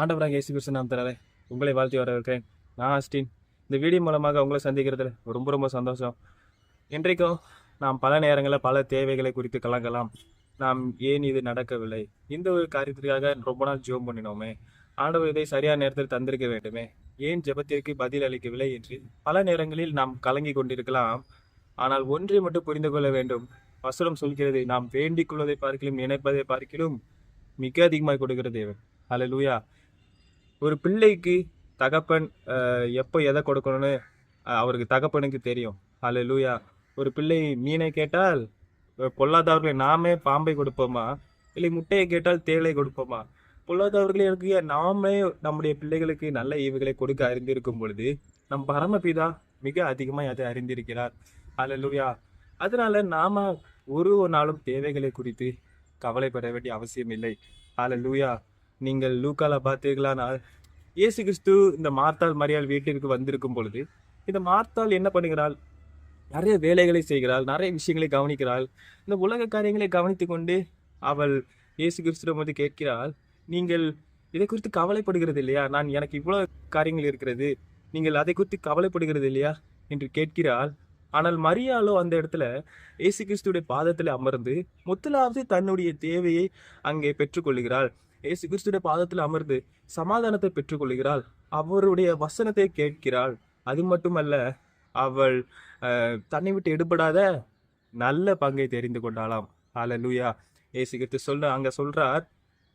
ஆண்டவராக இயேசு கிறிஸ்து நாம் தராரே உங்களை வாழ்த்தி வரவிருக்கிறேன் நான் ஆஸ்டின். இந்த வீடியோ மூலமாக உங்களை சந்திக்கிறதுல ரொம்ப ரொம்ப சந்தோஷம். இன்றைக்கும் நாம் பல நேரங்களில் பல தேவைகளை குறித்து கலங்கலாம். நாம் ஏன் இது நடக்கவில்லை? இந்த ஒரு காரியத்திற்காக ரொம்ப நாள் ஜோம் பண்ணினோமே. ஆண்டவர் இதை சரியான நேரத்தில் தந்திருக்க வேண்டுமே. ஏன் ஜெபத்திற்கு பதில் அளிக்கவில்லை என்று பல நேரங்களில் நாம் கலங்கி கொண்டிருக்கலாம். ஆனால் ஒன்றை மட்டும் புரிந்து கொள்ள வேண்டும். வசனம் சொல்கிறது நாம் வேண்டிக் கொள்வதை பார்க்கிலும் நினைப்பதை பார்க்கிலும் மிக அதிகமாக கொடுக்கிற தேவன். அல்லேலூயா ஒரு பிள்ளைக்கு தகப்பன் எப்போ எதை கொடுக்கணும்னு அவருக்கு தகப்பனுக்கு தெரியும். அல்லேலூயா ஒரு பிள்ளை மீனை கேட்டால் பொல்லாதவர்களை நாமே பாம்பை கொடுப்போமா? இல்லை முட்டையை கேட்டால் தேளை கொடுப்போமா? பொல்லாதவர்களுக்கு நாமே நம்முடைய பிள்ளைகளுக்கு நல்ல ஈவுகளை கொடுக்க அறிந்திருக்கும் பொழுது நம் பரமபிதா மிக அதிகமாக அதை அறிந்திருக்கிறார். அல்லேலூயா அதனால நாம ஒரு ஒரு நாளும் தேவைகளை குறித்து கவலைப்பட வேண்டிய அவசியம் இல்லை. அல்லேலூயா நீங்கள் லூக்கால பார்த்தீர்களானால் இயேசு கிறிஸ்து இந்த மார்த்தால் மரியாள் வீட்டிற்கு வந்திருக்கும் பொழுது இந்த மார்த்தாள் என்ன பண்ணுகிறாள்? நிறைய வேலைகளை செய்கிறாள் நிறைய விஷயங்களை கவனிக்கிறாள். இந்த உலக காரியங்களை கவனித்து கொண்டு அவள் இயேசு கிறிஸ்துவிடம் வந்து கேட்கிறாள் நீங்கள் இதை குறித்து கவலைப்படுகிறது இல்லையா? நான் எனக்கு இவ்வளோ காரியங்கள் இருக்கிறது நீங்கள் அதை குறித்து கவலைப்படுகிறது இல்லையா? என்று கேட்கிறாள். ஆனால் மரியாளோ அந்த இடத்துல இயேசு கிறிஸ்துடைய பாதத்தில் அமர்ந்து முதலாவது தன்னுடைய தேவையை அங்கே பெற்றுக்கொள்கிறாள் இயேசு கிறிஸ்துடைய பாதத்தில் அமர்ந்து சமாதானத்தை பெற்றுக்கொள்கிறாள். அவருடைய வசனத்தை கேட்கிறாள். அது மட்டுமல்ல அவள் தன்னை விட்டு எடுபடாத நல்ல பங்கை தெரிந்து கொண்டாளாம். லூயா ஏசு கிறிஸ்து சொல்ல அங்கே சொல்றார்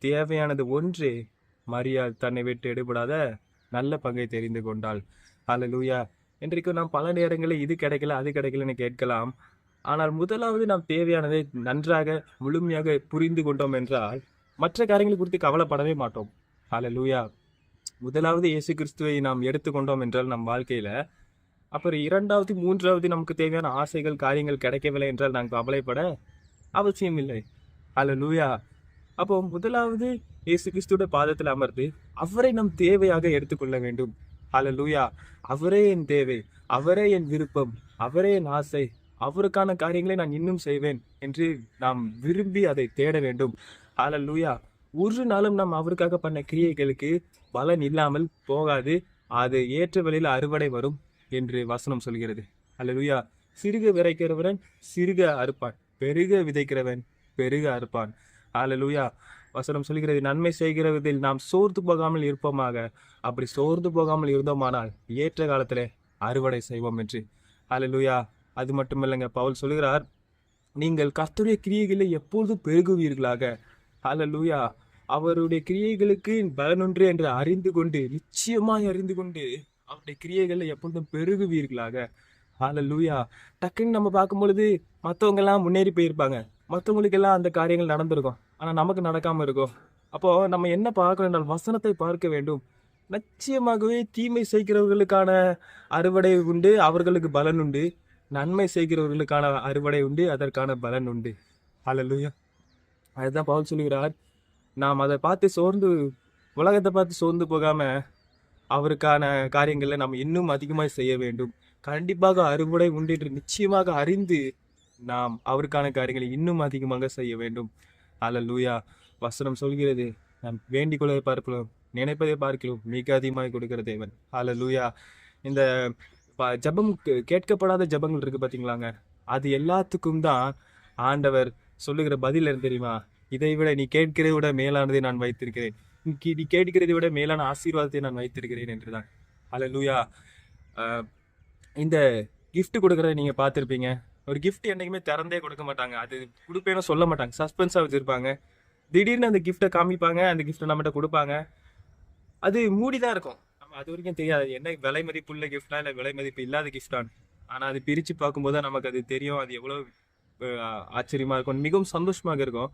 தேவையானது ஒன்றே மரியாள் தன்னை விட்டு எடுபடாத நல்ல பங்கை தெரிந்து கொண்டாள். ஆல லூயா இன்றைக்கும் நாம் பல நேரங்களில் இது கிடைக்கல அது கிடைக்கலன்னு கேட்கலாம். ஆனால் முதலாவது நாம் தேவையானதை நன்றாக முழுமையாக புரிந்து கொண்டோம் என்றால் மற்ற காரியங்களை குறித்து கவலைப்படவே மாட்டோம். ஹalleluya முதலாவது இயேசு கிறிஸ்துவை நாம் எடுத்துக்கொண்டோம் என்றால் நம் வாழ்க்கையில் அப்புறம் இரண்டாவது மூன்றாவது நமக்கு தேவையான ஆசைகள் காரியங்கள் கிடைக்கவில்லை என்றால் நாம் கவலைப்பட அவசியம் இல்லை. ஹalleluya அப்போ முதலாவது இயேசு கிறிஸ்துவோட பாதத்தில் அமர்ந்து அவரை நம் தேவையாக எடுத்துக்கொள்ள வேண்டும். ஹalleluya அவரே என் தேவை அவரே என் விருப்பம் அவரே என் ஆசை அவருக்கான காரியங்களை நான் இன்னும் செய்வேன் என்று நாம் விரும்பி அதை தேட வேண்டும். ஹalleluya. ஒரு நாளும் நாம் அவருக்காக பண்ண கிரியைகளுக்கு பலன் இல்லாமல் போகாது. அது ஏற்ற வழியில் அறுவடை வரும் என்று வசனம் சொல்கிறது. அல்லலுயா சிறுக விதைக்கிறவன் சிறுக அறுப்பான். பெருக விதைக்கிறவன் பெருக அறுப்பான். ஹalleluya. வசனம் சொல்கிறது நன்மை செய்கிறதில் நாம் சோர்ந்து போகாமல் இருப்போமாக. அப்படி சோர்ந்து போகாமல் இருந்தோமானால் ஏற்ற காலத்தில் அறுவடை செய்வோம் என்று. ஹalleluya. அது மட்டுமில்லைங்க பவுல் சொல்கிறார் நீங்கள் கர்த்தருடைய கிரியைகளை எப்பொழுதும் பெருகுவீர்களாக. ஹலலூயா அவருடைய கிரியைகளுக்கு பலனொன்று என்று அறிந்து கொண்டு நிச்சயமாய் அறிந்து கொண்டு அவருடைய கிரியைகளை எப்பொழுதும் பெருகுவீர்களாக. ஹலலூயா டக்குன்னு நம்ம பார்க்கும் பொழுது மற்றவங்கெல்லாம் முன்னேறி போயிருப்பாங்க. மற்றவங்களுக்கெல்லாம் அந்த காரியங்கள் நடந்திருக்கும். ஆனால் நமக்கு நடக்காமல் இருக்கும். அப்போது நம்ம என்ன பார்க்கணும் என்றால் வசனத்தை பார்க்க வேண்டும். நிச்சயமாகவே தீமை செய்கிறவர்களுக்கான அறுவடை உண்டு அவர்களுக்கு பலன் உண்டு. நன்மை செய்கிறவர்களுக்கான அறுவடை உண்டு அதற்கான பலன் உண்டு. ஹalleluya. அதுதான் பவுல் சொல்லுகிறார். நாம் அதை பார்த்து சோர்ந்து உலகத்தை பார்த்து சோர்ந்து போகாமல் அவருக்கான காரியங்களை நாம் இன்னும் அதிகமாக செய்ய வேண்டும். கண்டிப்பாக அறுவடை உண்டு என்று நிச்சயமாக அறிந்து நாம் அவருக்கான காரியங்களை இன்னும் அதிகமாக செய்ய வேண்டும். ஹalleluya வசனம் சொல்கிறது நாம் வேண்டிக் கொள்வதை பார்க்கலாம் நினைப்பதை பார்க்கிறோம் மிக அதிகமாக கொடுக்கிற தேவன். ஹalleluya இந்த ப- ஜெபம் கேட்கப்படாத ஜெபங்கள் இருக்குது பார்த்தீங்களாங்க அது எல்லாத்துக்கும் தான் ஆண்டவர் சொல்லுகிற பதில் என்ன தெரியுமா? இதை விட நீ கேட்கிறதை விட மேலானதை நான் வைத்திருக்கிறேன். நீ கே- நீ கேட்கிறதை விட மேலான ஆசீர்வாதத்தை நான் வைத்திருக்கிறேன் என்றுதான். அல்ல லூயா இந்த கிஃப்ட் கொடுக்குறத நீங்கள் பார்த்துருப்பீங்க. ஒரு கிஃப்ட் என்றைக்குமே திறந்தே கொடுக்க மாட்டாங்க. அது கொடுப்பேன்னு சொல்ல மாட்டாங்க. சஸ்பென்ஸாக வச்சுருப்பாங்க. திடீர்னு அந்த கிஃப்ட்டை காமிப்பாங்க. அந்த கிஃப்ட்டை நம்மகிட்ட கொடுப்பாங்க. அது மூடி தான் இருக்கும். நம்ம அது வரைக்கும் தெரியாது. என்ன விலை மதிப்புள்ள கிஃப்டா இல்லை விலை மதிப்பு இல்லாத கிஃப்டான்னு ஆனால் அது பிரித்து பார்க்கும்போது தான் நமக்கு அது தெரியும். அது எவ்வளோ ஆச்சரியமாக ஆச்சரியமா இருக்கும் மிகவும் சந்தோஷமாக இருக்கும்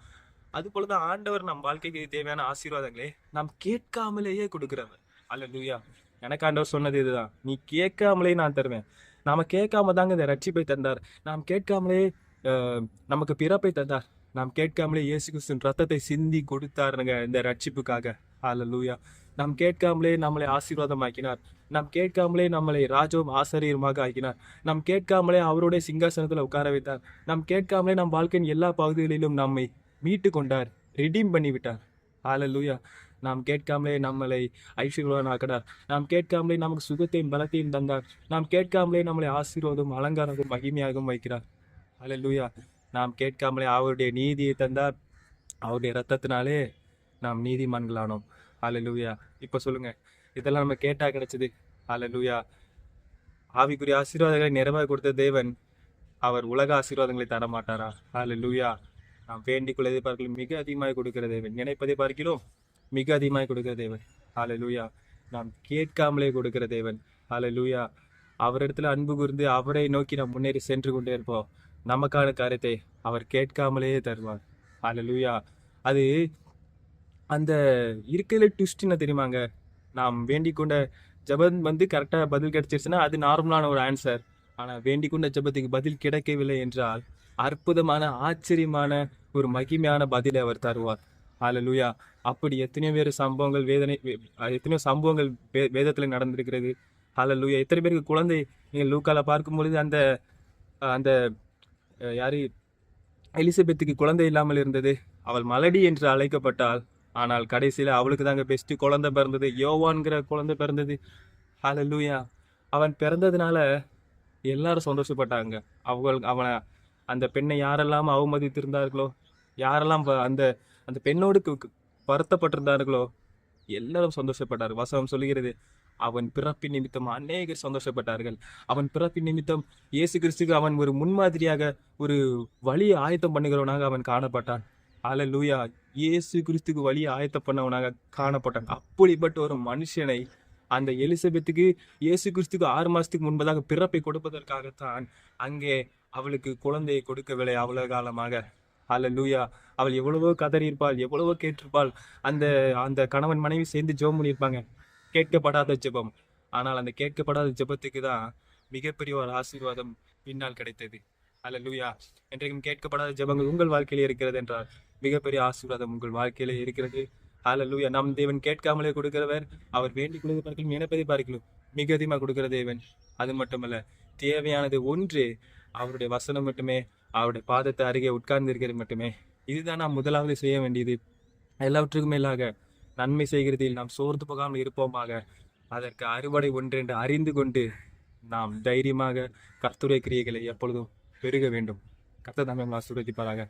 அது போல தான் ஆண்டவர் நம் வாழ்க்கைக்கு தேவையான ஆசீர்வாதங்களே நாம் கேட்காமலேயே கொடுக்குறவர். அல்ல லூயா எனக்கு ஆண்டவர் சொன்னது இதுதான். நீ கேட்காமலே நான் தருவேன். நாம கேட்காம தாங்க இந்த ரட்சிப்பை தந்தார். நாம் கேட்காமலே நமக்கு பிறப்பை தந்தார். நாம் கேட்காமலே இயேசு கிறிஸ்துவின் ரத்தத்தை சிந்தி கொடுத்தாருங்க இந்த ரட்சிப்புக்காக. அல்ல லூயா நாம் கேட்காமலே நம்மளை ஆசீர்வாதமாக்கினார். நாம் கேட்காமலே நம்மளை ராஜவும் ஆசிரியருமாக ஆக்கினார். நாம் கேட்காமலே அவருடைய சிங்காசனத்தில் உட்கார வைத்தார். நாம் கேட்காமலே நம் வாழ்க்கையின் எல்லா பகுதிகளிலும் நம்மை மீட்டு கொண்டார். ரிடீம் பண்ணிவிட்டார். விட்டார் நாம் கேட்காமலே நம்மளை ஐஸ்வர்யவான் ஆக்கினார். நாம் கேட்காமலே நமக்கு சுகத்தையும் பலத்தையும் தந்தார். நாம் கேட்காமலே நம்மளை ஆசீர்வாதம் அலங்காரமும் மகிமையாகவும் வைக்கிறார். ஹalleluya நாம் கேட்காமலே அவருடைய நீதியை தந்தார். அவருடைய ரத்தத்தினாலே நாம் நீதிமான்களானோம். ஹalleluya இப்போ சொல்லுங்கள் இதெல்லாம் நம்ம கேட்டா கிடைச்சது. லூயா ஆவிக்குரிய ஆசீர்வாதங்களை நிறைவாக கொடுத்த தேவன் அவர் உலக ஆசீர்வாதங்களை தர மாட்டாரா லூயா நாம் வேண்டிக் கொள்ளதை பார்க்கலாம் மிக அதிகமாக கொடுக்கிற தேவன். நினைப்பதை பார்க்கிறோம். மிக அதிகமாக கொடுக்கிற தேவன். ஹalleluya நாம் கேட்காமலே கொடுக்கிற தேவன். ஹalleluya அவரிடத்துல அன்பு கூர்ந்து அவரை நோக்கி நாம் முன்னேறி சென்று கொண்டே இருப்போம். நமக்கான காரியத்தை அவர் கேட்காமலே தருவார். ஹalleluya அது அந்த இருக்கையில் ட்விஸ்ட் என்ன தெரியுமாங்க? நாம் வேண்டிக் கொண்ட ஜபம் வந்து கரெக்டாக பதில் கிடைச்சிருச்சுன்னா அது நார்மலான ஒரு ஆன்சர் ஆனால் வேண்டிக் கொண்ட ஜெபத்துக்கு பதில் கிடைக்கவில்லை என்றால் அற்புதமான ஆச்சரியமான ஒரு மகிமையான பதிலை அவர் தருவார். ஹalleluya அப்படி எத்தனையோ பேர் சம்பவங்கள் வேதனை எத்தனையோ சம்பவங்கள் வே வேதத்தில் நடந்திருக்கிறது. ஹalleluya எத்தனை பேருக்கு குழந்தை நீங்கள் லூக்கால பார்க்கும் பொழுது அந்த அந்த யாரு? எலிசபெத்துக்கு குழந்தை இல்லாமல் இருந்தது. அவள் மலடி என்று அழைக்கப்பட்டால் ஆனால் கடைசியில் அவளுக்கு தாங்க பெஸ்ட் குழந்தை பிறந்தது. யோவான்கிற குழந்தை பிறந்தது. ஹalleluya அவன் பிறந்ததுனால எல்லாரும் சந்தோஷப்பட்டாங்க. அவள் அவனை அந்த பெண்ணை யாரெல்லாம் அவமதித்திருந்தார்களோ யாரெல்லாம் அந்த அந்த பெண்ணோடு வருத்தப்பட்டிருந்தார்களோ எல்லாரும் சந்தோஷப்பட்டார் வசனம் சொல்கிறது அவன் பிறப்பின் நிமித்தம் அநேகர் சந்தோஷப்பட்டார்கள். அவன் பிறப்பின் நிமித்தம் இயேசு கிறிஸ்துக்கு அவன் ஒரு முன்மாதிரியாக ஒரு வழியை ஆயத்தம் பண்ணுகிறவனாக அவன் காணப்பட்டான். அல்லேலூயா இயேசு கிறிஸ்துக்கு வழி ஆயத்தம் பண்ணவனாக காணப்பட்டான். அப்படிப்பட்ட ஒரு மனுஷனை அந்த எலிசபெத்துக்கு இயேசு கிறிஸ்துக்கு ஆறு மாசத்துக்கு முன்பதாக பிறப்பை கொடுப்பதற்காகத்தான் அங்கே அவளுக்கு குழந்தையை கொடுக்கவில்லை அவ்வளவு காலமாக அல்ல லூயா அவள் எவ்வளவோ கதறியிருப்பாள் எவ்வளவோ கேட்டிருப்பாள். அந்த அந்த கணவன் மனைவி சேர்ந்து ஜெபம் பண்ணியிருப்பாங்க. கேட்கப்படாத ஜெபம். ஆனால் அந்த கேட்கப்படாத ஜெபத்துக்கு தான் மிகப்பெரிய ஒரு ஆசீர்வாதம் பின்னால் கிடைத்தது. அல்ல லூயா என்றைக்கும் கேட்கப்படாத ஜெபங்கள் உங்கள் வாழ்க்கையில் இருக்கிறது என்றால் மிகப்பெரிய ஆசீர்வாதம் உங்கள் வாழ்க்கையிலே இருக்கிறது. அல்லேலூயா நம் தேவன் கேட்காமலே கொடுக்கிறவர். அவர் வேண்டிக் கொள்வது பார்க்கலாம் நினைப்பதை பார்க்கலாம் மிக அதிகமாக கொடுக்கிற தேவன். அது மட்டுமல்ல தேவையானது ஒன்று அவருடைய வசனம் மட்டுமே அவருடைய பாதத்தை அருகே உட்கார்ந்து இருக்கிறது மட்டுமே. இதுதான் நாம் முதலாவது செய்ய வேண்டியது. எல்லாவற்றுக்கும் மேலாக நன்மை செய்கிறதில் நாம் சோர்ந்து போகாமல் இருப்போமாக. அதற்கு அறுவடை ஒன்றென்று அறிந்து கொண்டு நாம் தைரியமாக கர்த்துரை கிரியைகளை எப்பொழுதும் பெருக வேண்டும். கர்த்த தமிழ் உங்களை ஆசீர்வதிப்பாராக.